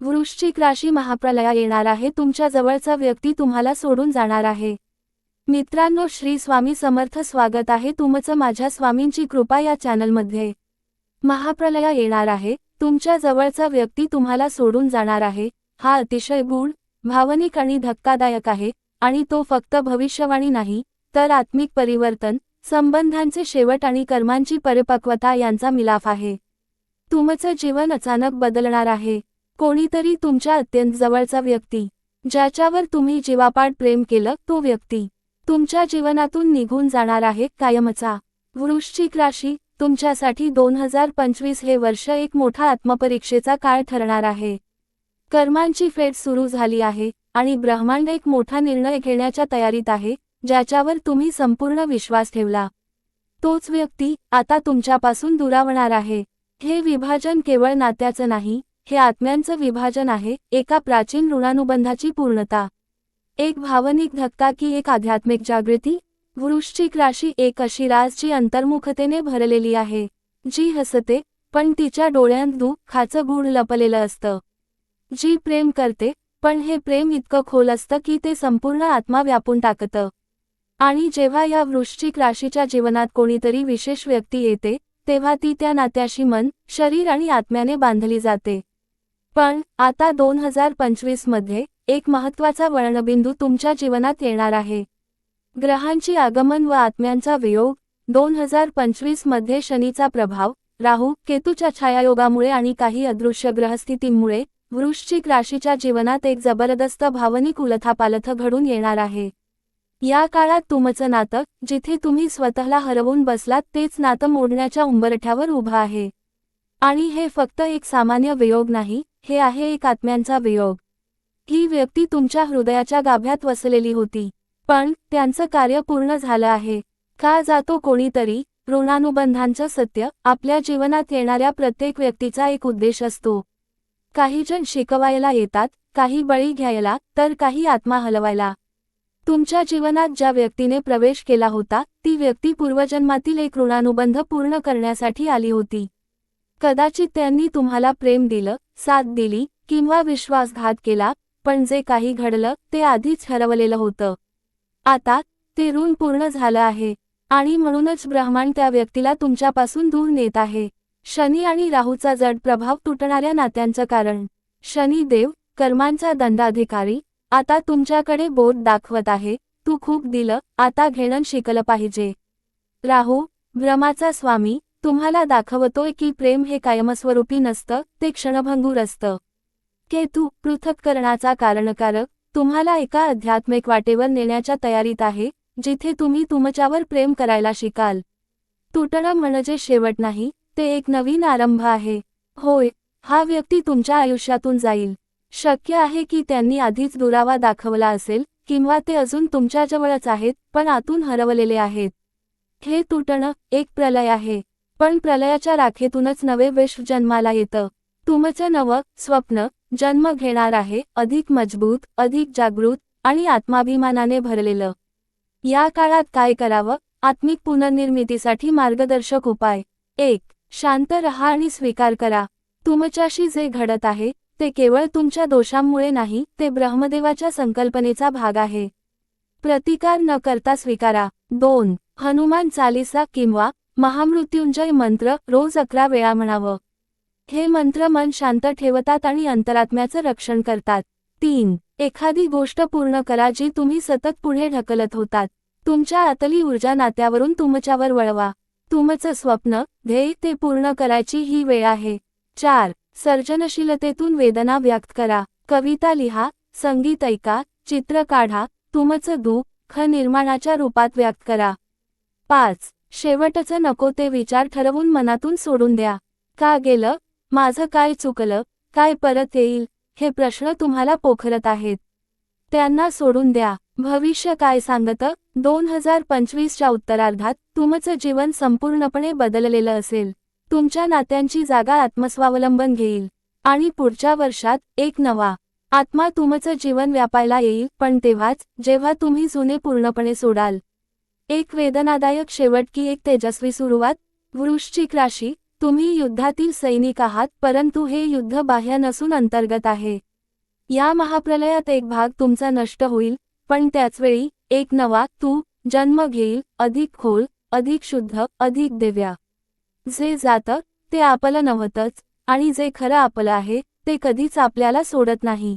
वृश्चिक राशी महाप्रलया येणार आहे. तुमच्या जवळचा व्यक्ती तुम्हाला सोडून जाणार आहे. मित्रांनो श्री स्वामी समर्थ स्वागत आहे. तुमचं माझ्या स्वामींची कृपा या चॅनलमध्ये. महाप्रलया येणार आहे. तुमच्या जवळचा व्यक्ती तुम्हाला सोडून जाणार आहे. हा अतिशय गूढ भावनिक आणि धक्कादायक आहे आणि तो फक्त भविष्यवाणी नाही तर आत्मिक परिवर्तन संबंधांचे शेवट आणि कर्मांची परिपक्वता यांचा मिलाफ आहे. तुमचं जीवन अचानक बदलणार आहे. कोणीतरी तुमच्या अत्यंत जवळचा व्यक्ती ज्याच्यावर तुम्ही जीवापाड प्रेम केलं तो व्यक्ती. तुमच्या जीवनातून निघून जाणार आहे कायमचा. वृश्चिक राशी तुमच्यासाठी दोन हजार पंचवीस हे वर्ष एक मोठा आत्मपरीक्षेचा काळ ठरणार आहे. कर्मांची फेड सुरू झाली आहे आणि ब्रह्मांड एक मोठा निर्णय घेण्याच्या तयारीत आहे ज्याच्यावर तुम्ही संपूर्ण विश्वास ठेवला. तोच व्यक्ती आता तुमच्यापासून दुरावणार आहे. हे विभाजन केवळ नात्याचं नाही हे आत्म्यांचं विभाजन आहे एका प्राचीन ऋणानुबंधाची पूर्णता. एक भावनिक धक्का की एक आध्यात्मिक जागृती? वृश्चिक राशी एक अशी राज जी अंतर्मुखतेने भरलेली आहे जी हसते पण तिच्या डोळ्यांत दुःखाचं गूढ लपलेलं असतं. जी प्रेम करते पण हे प्रेम इतकं खोल असतं की ते संपूर्ण आत्मा व्यापून टाकतं. आणि जेव्हा या वृश्चिक राशीच्या जीवनात कोणीतरी विशेष व्यक्ती येते तेव्हा ती त्या नात्याशी मन शरीर आणि आत्म्याने बांधली जाते. पण आता दोन हजार पंचवीसमध्ये एक महत्त्वाचा वळणबिंदू तुमच्या जीवनात येणार आहे. ग्रहांची आगमन व आत्म्यांचा वियोग दोन हजार पंचवीसमध्ये शनीचा प्रभाव राहू केतूच्या छायायोगामुळे आणि काही अदृश्य ग्रहस्थितींमुळे वृश्चिक राशीच्या जीवनात एक जबरदस्त भावनिक उलथापालथ घडून येणार आहे. या काळात तुमचं नातं जिथे तुम्ही स्वतःला हरवून बसलात तेच नातं मोडण्याच्या उंबरठ्यावर उभं आहे. आणि हे फक्त एक सामान्य वियोग नाही हे आहे एक आत्म्यांचा वियोग. ही व्यक्ती तुमच्या हृदयाच्या गाभ्यात वसलेली होती. पण त्यांचं कार्य पूर्ण झालं आहे. का जातो कोणीतरी ऋणानुबंधांचं सत्य आपल्या जीवनात येणाऱ्या प्रत्येक व्यक्तीचा एक उद्देश असतो. काही जण शिकवायला येतात काही बळी घ्यायला तर काही आत्मा हलवायला. तुमच्या जीवनात ज्या व्यक्तीने प्रवेश केला होता ती व्यक्ती पूर्वजन्मातील एक ऋणानुबंध पूर्ण करण्यासाठी आली होती. कदाचित त्यांनी तुम्हाला प्रेम दिलं साथ दिली किंवा विश्वासघात केला पण जे काही घडलं ते आधीच ठरवलेलं होतं. आता ते ऋण पूर्ण झालं आहे आणि म्हणूनच ब्रह्मांड त्या व्यक्तीला तुमच्यापासून दूर नेत आहे. शनी आणि राहूचा जड प्रभाव तुटणाऱ्या नात्यांचं कारण. शनी देव कर्मांचा दंडाधिकारी आता तुमच्याकडे बोट दाखवत आहे तू खूप दिलं आता घेणं शिकलं पाहिजे. राहू भ्रमाचा स्वामी तुम्हाला दाखवतोय की प्रेम हे कायमस्वरूपी नसतं ते क्षणभंगूर असतं. केतू पृथक्करणाचा कारणकारक तुम्हाला एका आध्यात्मिक वाटेवर नेण्याच्या तयारीत आहे जिथे तुम्ही तुमच्यावर प्रेम करायला शिकाल. तुटणं म्हणजे शेवट नाही ते एक नवीन आरंभ आहे. होय हा व्यक्ती तुमच्या आयुष्यातून जाईल. शक्य आहे की त्यांनी आधीच दुरावा दाखवला असेल किंवा ते अजून तुमच्याजवळच आहेत पण आतून हरवलेले आहेत. हे तुटणं एक प्रलय आहे. पण प्रलयाच्या राखेतूनच नवे विश्व जन्माला येतं. तुमचं नवं स्वप्न जन्म घेणार आहे. अधिक मजबूत अधिक जागृत आणि आत्माभिमानाने भरलेलं. या काळात काय करावं? आत्मिक पुनर्निर्मितीसाठी मार्गदर्शक उपाय. एक शांत रहा आणि स्वीकार करा. तुमच्याशी जे घडत आहे ते केवळ तुमच्या दोषांमुळे नाही ते ब्रह्मदेवाच्या संकल्पनेचा भाग आहे. प्रतिकार न करता स्वीकारा. दोन हनुमान चालिसा किंवा महामृत्युंजय मंत्र रोज अकरा वेळा म्हणावं. हे मंत्र मन शांत ठेवतात आणि अंतरात्म्याचं रक्षण करतात. तीन एखादी गोष्ट पूर्ण करा जी तुम्ही सतत पुढे ढकलत होतात. तुमच्या आतली ऊर्जा नात्यावरून तुमच्यावर वळवा. तुमचं स्वप्न ध्येय ते पूर्ण करायची ही वेळ आहे. चार सर्जनशीलतेतून वेदना व्यक्त करा. कविता लिहा संगीत ऐका चित्र काढा तुमचं दुःख निर्माणाच्या रूपात व्यक्त करा. पाच शेवटचं नको ते विचार ठरवून मनातून सोडून द्या. का गेलं? माझं काय चुकलं? काय परत येईल? हे प्रश्न तुम्हाला पोखरत आहेत. त्यांना सोडून द्या. भविष्य काय सांगतं? दोन हजार पंचवीसच्या उत्तरार्धात तुमचं जीवन संपूर्णपणे बदललेलं असेल. तुमच्या नात्यांची जागा आत्मस्वावलंबन घेईल. आणि पुढच्या वर्षात एक नवा आत्मा तुमचं जीवन व्यापायला येईल. पण तेव्हाच जेव्हा तुम्ही जुने पूर्णपणे सोडाल एक वेदनादायक शेवट की एक तेजस्वी सुरुवात. वृश्चिक राशी तुम्ही युद्धातील सैनिक आहात परंतु हे युद्ध बाह्य नसून अंतर्गत आहे. या महाप्रलयात एक भाग तुमचा नष्ट होईल पण त्याचवेळी एक नवा तू जन्म घेईल अधिक खोल अधिक शुद्ध अधिक दिव्या. जे जातं ते आपलं नव्हतंच आणि जे खरं आपलं आहे ते कधीच आपल्याला सोडत नाही.